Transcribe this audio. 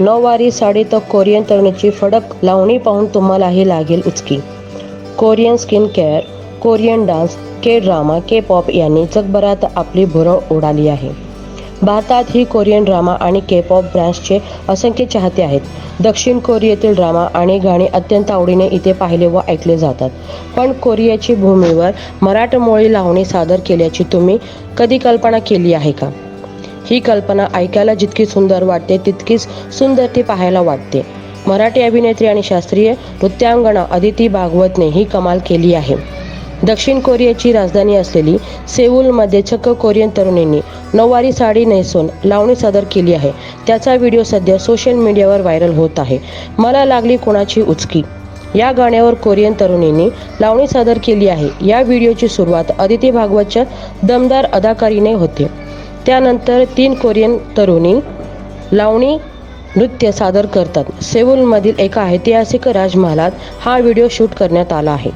नऊवारी साडी तर कोरियन तरुणीची फडक लावणी पाहून तुम्हालाही लागेल उचकी. Korean skin care Korean dance K drama K pop यांनी जगभरात आपली भुरळ उडाली आहे. भारतात ही कोरियन ड्रामा आणि के पॉप ब्रँड्सचे असंख्य चाहते आहेत. दक्षिण कोरियातील ड्रामा आणि गाणी अत्यंत आवडीने इथे पाहिले व ऐकले जातात. पण कोरियाची भूमीवर मराठमोळी लावणी सादर केल्याची तुम्ही कधी कल्पना केली आहे का? ही कल्पना ऐकायला जितकी सुंदर वाटते तितकीच सुंदर ती पाहायला वाटते. मराठी अभिनेत्री आणि शास्त्रीय नृत्यांगणा अदिती भागवतने ही कमाल केली आहे. दक्षिण कोरियाची राजधानी असलेली सेऊलमध्ये चक्क कोरियन तरुणींनी नऊवारी साडी नेसून लावणी सादर केली आहे. त्याचा व्हिडिओ सध्या सोशल मीडियावर व्हायरल होत आहे. मला लागली कोणाची उचकी? या गाण्यावर कोरियन तरुणींनी लावणी सादर केली आहे. या व्हिडिओची सुरुवात अदिती भागवतच्या दमदार अदाकारीने होते. त्यानंतर तीन कोरियन तरुणी लावणी नृत्य सादर करतात सेऊलमधील एका ऐतिहासिक राजमहालात हा व्हिडिओ शूट करण्यात आला आहे